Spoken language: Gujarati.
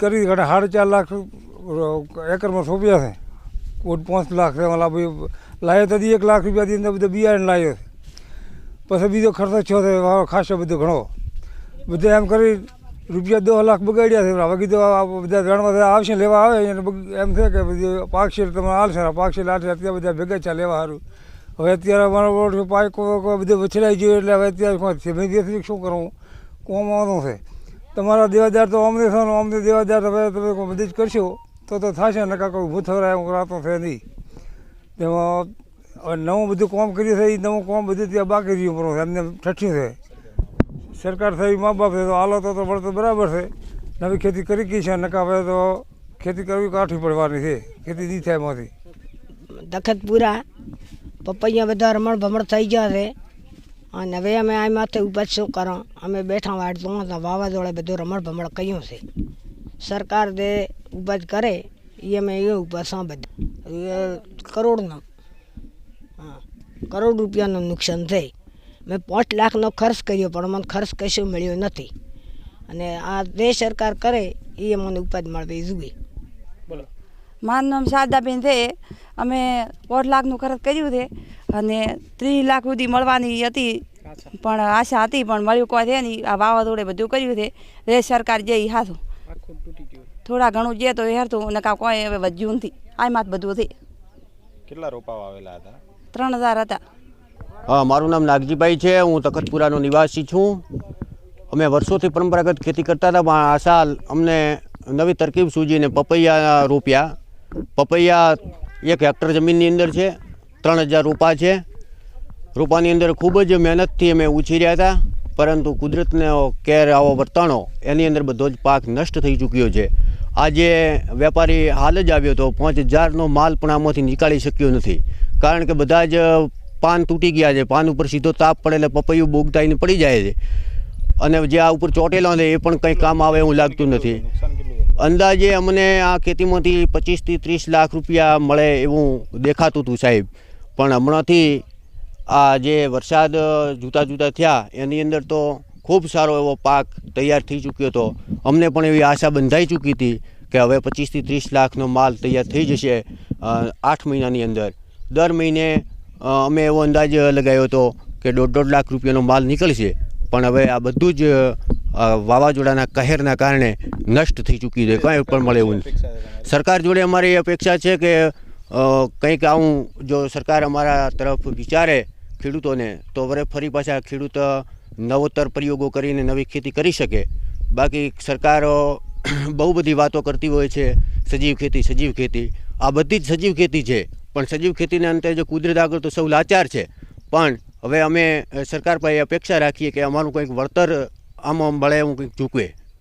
કરી ઘણા સાડા ચાર લાખ એકરમાં સોંપ્યા છે. કોઈ પાંચ લાખ છે. ઓલા ભાઈ લાવ્યો તો એક લાખ રૂપિયાથી અંદર બધું બિયારણ લાવ્યો છે. પછી બીજો ખર્ચો થયો છે. ખાસો બધો ઘણો. બધે એમ કરી રૂપિયા દસ લાખ બગાડ્યા છે. હવે કીધું આ બધા જાણવા આવશે લેવા આવે બગ- એમ થાય કે બધું પાકશીલ તમે હાલશે. પાકશીલ હાલશે અત્યારે બધા ભેગા છે લેવા સારું હવે અત્યારે અમારો પાક બધું વછરાઈ ગયું એટલે હવે અત્યારે શું કરવું કોમ આવવાનું છે. તમારા દેવાદાર તો અમને ને અમને દેવાદાર તમે કોઈ મદદ કરશો, તો તો થશે નકા કોઈ ઊભું થવરાય એવું રાતો છે નહીં. તેમાં હવે નવું બધું કામ કર્યું છે એ નવું કામ બધું ત્યાં બાકી રહ્યું, પણ એમને ઠઠ્યું છે. સરકાર થઈ મા બાપ છે, તો હાલો તો તો વળતો બરાબર છે. નવી ખેતી કરી ગઈ છે, નકા હવે તો ખેતી કરવી કાઠી પડવાની છે, ખેતી નહીં થાય એમાંથી. દખતપુરા, પપૈયા બધા રમણ ભમણ થઈ ગયા છે. અને હવે અમે આ માથે ઉપજ શું કરો? અમે બેઠા વાટ તો વાવાઝોડે બધું રમણ ભમણ કહ્યું છે. સરકાર જે ઉપજ કરે એ અમે એ ઉપજ બધું. એ કરોડનું હા કરોડ રૂપિયાનું નુકસાન થઈ મેં પાંચ લાખનો ખર્ચ કર્યો પણ મને ખર્ચ કશું મળ્યો નથી. અને આ જે સરકાર કરે એ મને ઉપજ મળવી જોઈએ. મારું નામ શારદાબેન છે. અમે પાંચ લાખનું ખર્ચ કર્યું છે. અને ત્રીસ લાખ સુધી મળવાની હતી. પણ આશા હતી પણ મળ્યું કોઈ છે નહીં. આ વાવાઝોડે બધું કર્યું છે. રે સરકાર જે ઈ હાથું. થોડા ઘણું જે તો હેરતું અને ને કાં કોઈ હવે વધ્યું નથી. આમાં જ બધું થઈ કેટલા રોપા વાવેલા હતા? ત્રણ હજાર હતા. હા મારું નામ નાગજીભાઈ છે. હું તખતપુરાનો નિવાસી છું. અમે વર્ષોથી પરંપરાગત ખેતી કરતા હતા પણ આ સાલ અમને નવી તરકીબ સૂજીને પપૈયા રોપ્યા. પપૈયા એક હેક્ટર જમીનની અંદર છે. ત્રણ હજાર રૂપા છે. રૂપાની અંદર ખૂબ જ મહેનતથી અમે ઉછીર્યા હતા, પરંતુ કુદરતનો કેર આવો વર્તાણો એની અંદર બધો જ પાક નષ્ટ થઈ ચૂક્યો છે. આજે વેપારી હાલ જ આવ્યો હતો, પાંચ હજારનો માલ પણ આમાંથી નીકાળી શક્યો નથી. કારણ કે બધા જ પાન તૂટી ગયા છે, પાન ઉપર સીધો તાપ પડે એટલે પપૈયું બોગતાઈને પડી જાય છે. અને જે આ ઉપર ચોટેલો છે એ પણ કંઈ કામ આવે એવું લાગતું નથી? અંદાજે અમને આ ખેતીમાંથી પચીસથી ત્રીસ લાખ રૂપિયા મળે એવું દેખાતું હતું સાહેબ. પણ હમણાંથી આ જે વરસાદ જુદા જુદા થયા, એની અંદર તો ખૂબ સારો એવો પાક તૈયાર થઈ ચૂક્યો હતો. અમને પણ એવી આશા બંધાઈ ચૂકી હતી કે હવે પચીસથી ત્રીસ લાખનો માલ તૈયાર થઈ જશે આઠ મહિનાની અંદર. દર મહિને અમે એવો અંદાજ લગાવ્યો હતો કે દોઢ દોઢ લાખ રૂપિયાનો માલ નીકળશે. પણ હવે આ બધું જ વાવાઝોડાના કહેરના કારણે નષ્ટ થઈ ચૂકી છે. કંઈ પણ મળે એવું? સરકાર જોડે અમારી અપેક્ષા છે કે કંઈક આવું જો સરકાર અમારા તરફ વિચારે ખેડૂતોને, તો વરે ફરી પાછા ખેડૂત નવોત્તર પ્રયોગો કરીને નવી ખેતી કરી શકે. બાકી સરકારો બહુ બધી વાતો કરતી હોય છે, સજીવ ખેતી સજીવ ખેતી. આ બધી જ સજીવ ખેતી છે. પણ સજીવ ખેતીના અંતે જો કુદરત આગળ તો સૌ લાચાર છે. પણ હવે અમે સરકાર પાસે અપેક્ષા રાખીએ કે અમારું કંઈક વળતર આમાં મળે એવું કંઈક ચૂકવે.